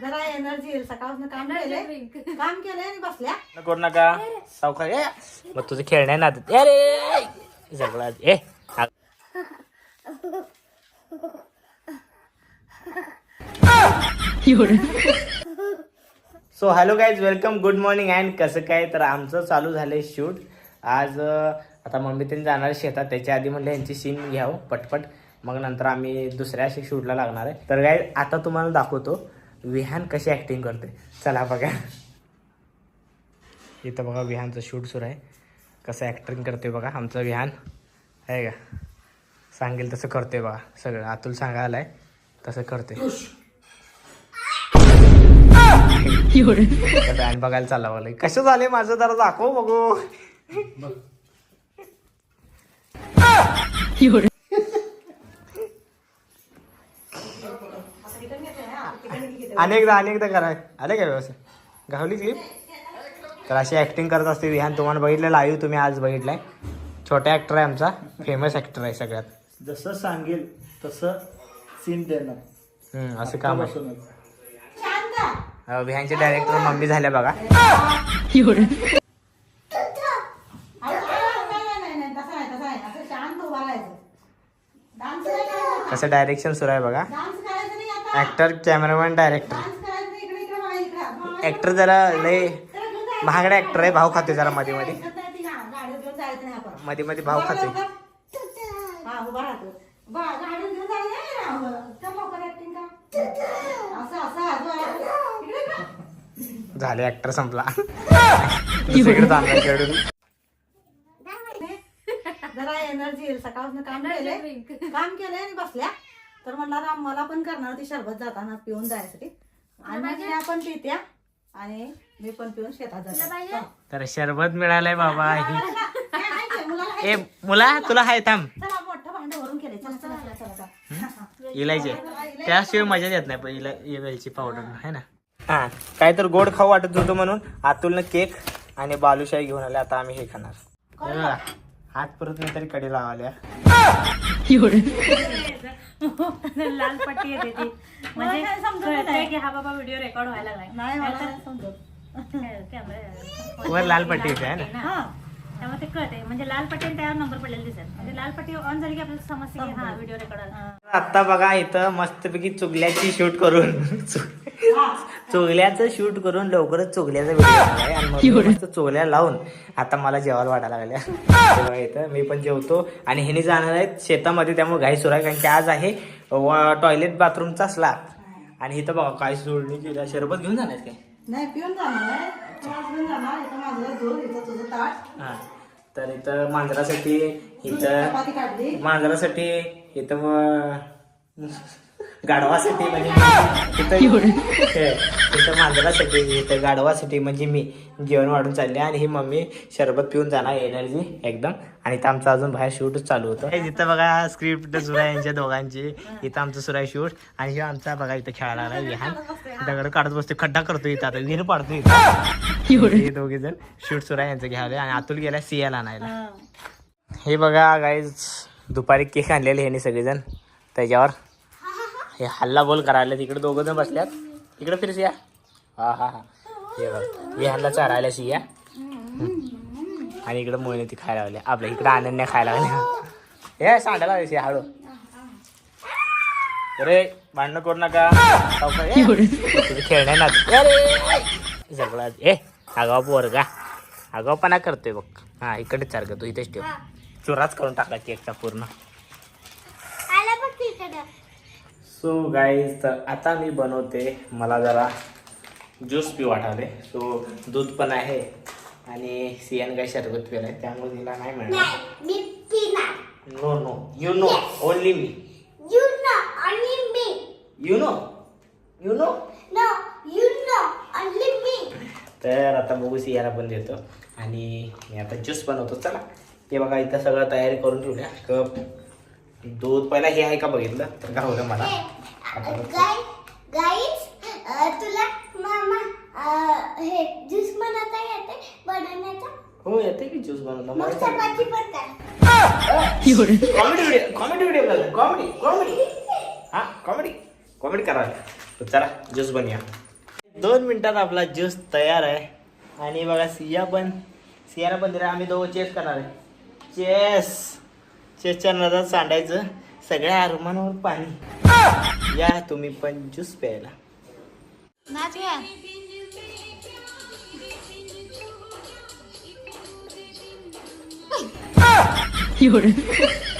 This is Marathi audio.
जरा एनर्जी येईल. सकाळपासून काम केलंय. काम केलंय आणि बसल्या. करू नका. सावकार ए मग तुझं खेळण्या ना अरे सगळं ए. So hello guys welcome good morning and कसं काय? तर आमचं चालू झालंय शूट आज अं, आता मम्मी त्यांनी जाणार शेतात. त्याच्या आधी म्हणलं यांची सीन घ्यावं पटपट. मग नंतर आम्ही दुसऱ्या अशी शूटला लागणार आहे. तर काय आता तुम्हाला दाखवतो विहान कशी ॲक्टिंग करते. चला बघा. इथं बघा विहानचं शूट सुरू आहे. कसं ॲक्टिंग करते बघा आमचं विहान. आहे का? सांगेल तसं करते बघा सगळं. अतुल सांगायला आहे तसं करते. बँड बघायला चालला बघलं कसं झाले माझं जरा दाखव बघू. अनेकदा अनेकदा करा. आले का व्यवस्थित? गावली क्लिप तर अशी ऍक्टिंग करत असते विहान तुम्हाला बघितलं लाईव्ह तुम्ही आज बघितलाय. छोटा ऍक्टर आहे आमचा. फेमस ऍक्टर आहे सगळ्यात. जसं सांगेल तसं सीन देणार. हम्म, असं काम आहे. विहानचे डायरेक्टर मम्मी झाल्या बघा. कसं डायरेक्शन सुरू आहे बघा. ऍक्टर कॅमेरामॅन डायरेक्टर ऍक्टर जरा लय. महागडा ऍक्टर आहे भाव खातोय जरा मध्ये मध्ये. हा. मध्ये मध्ये भाव. हा, का? झाले ऍक्टर संपला. जरा एनर्जी काम केलंय आणि बसल्या. तर म्हणला राम मला पण करणार ती शरबत जाताना पिऊन जायसाठी आणि मग त्या पण पित्या आणि मी पण पिऊन शेतात जाते. तर शरबत मिळालंय बाबा. ही? ए मुला तुला हाय थांब. चला मोठं भांडं भरून केलंय चला चला चला चला चला. इलायची त्याशिवाय मजा येत नाही पण इला पावडर आहे ना? हा काय तर गोड खाऊ वाटत होतं म्हणून अतुलनं केक आणि बालुशाही घेऊन आले. आता आम्ही हे खाणार. हे बघा, हात परत मी तरी कडे लावल्या. लाल पट्टी येते ती. म्हणजे काय समजत कळतंय नाही. की हा बाबा व्हिडिओ रेकॉर्ड व्हायला लागलाय. नाही मला नाही समजत. कॅमेरा वर लाल पट्टी येते आहे ना? हा. त्यामुळे ते कळते म्हणजे लाल पट्टी आणि त्यावर नंबर पडलेला दिसेल. म्हणजे लाल पट्टी ऑन झाली की आपल्याला समजते की हा व्हिडिओ रेकॉर्ड आला. आता बघा इथं मस्तपैकी चुगल्याची शूट करून. चुगल्याचं शूट करून लवकरच चुगल्याचा व्हिडिओ आणि मग चुगल्या लावून आता मला जेवायला वाटायला लागल्या. हे बघा इथं मी पण जेवतो आणि ह्याने जाणार आहेत शेतामध्ये त्यामुळे घाई सुरू आहे. कारण की आज आहे टॉयलेट बाथरूमचा स्लॅब आणि इथं बघा काय सोडणी केल्या शरबत घेऊन जाणार काय? नाही पिऊन जाणार हा. तर इथं मांजरासाठी इथं मांजरासाठी इथं गाढवासाठी म्हणजे हे, इथं मांजरासाठी इथं गाढवासाठी म्हणजे मी जेवण वाढून चालले आणि ही मम्मी शरबत पिऊन जाणार एनर्जी एकदम. आणि इथं आमचं अजून बाहेर शूटच चालू होतं. हे इथं बघा स्क्रिप्ट सुरू यांच्या दोघांची. इथं आमचं सुरू आहे शूट. आणि हे आमचा बघा इथं खेळायला लागला विहान दगड काढत बसतो खड्डा करतो इथं आता. विहीर पाडतो इथं. हे! दोघे जण शूट सुरू यांचं घ्यावं आणि अतुल गेला सियाला आणायला. हे. बघा गाईज दुपारी केक आणलेले ह्याने सगळेजण. त्याच्यावर हे हल्ला बोल करायला तिकडे दोघं जण बसल्यात. इकडे फिर सिया हा हा हा. हे बघ हे हल्ला चारायला सिया आणि इकडे मोहिनी ती खायला लागल्या. आपल्या इकडे अनन्या खायला लागल्या. हे सांडायला लागले हळू अरे भांडणं करू नका. खेळण्या ना सगळं ए आगाव पोर का आगावपणा करतोय बघ. हा इकडे चार तू इथेच ठेव. चुराच करून टाकला केकचा पूर्ण. सो गाईज तर आता मी बनवते मला जरा ज्यूस पी वाटाले सो दूध पण आहे आणि सियान काय शरबत पिलाय त्यामुळे तिला नाही मिळणार. Me no no you know only me you know only me. You know you know no you know only me. तर आता बघू सियाला पण देतो. आणि मी आता ज्यूस बनवतो चला. ते बघा इथं सगळं तयारी करून ठेवल्या कप दूध पहिला हे आहे का बघितलं? तर गावलं मला. गाईस तुला मामा हे ज्यूस बनवता येते? बनवण्याचा? हो येते की ज्यूस बनवता. मग. चपाती पण कर. Comedy video comedy video comedy comedy हा कॉमेडी कॉमेडी करा. तर चला ज्यूस बनूया. दोन मिनिटात आपला ज्यूस तयार आहे. आणि बघा सिया पण सियाला पण दिला. आम्ही दोघं चेस करणार आहे. चेस चेसच्या नजर सांडायचं. सगळ्या अरमानावर पाणी. या तुम्ही पण ज्यूस प्यायला. नाच घ्या 有人，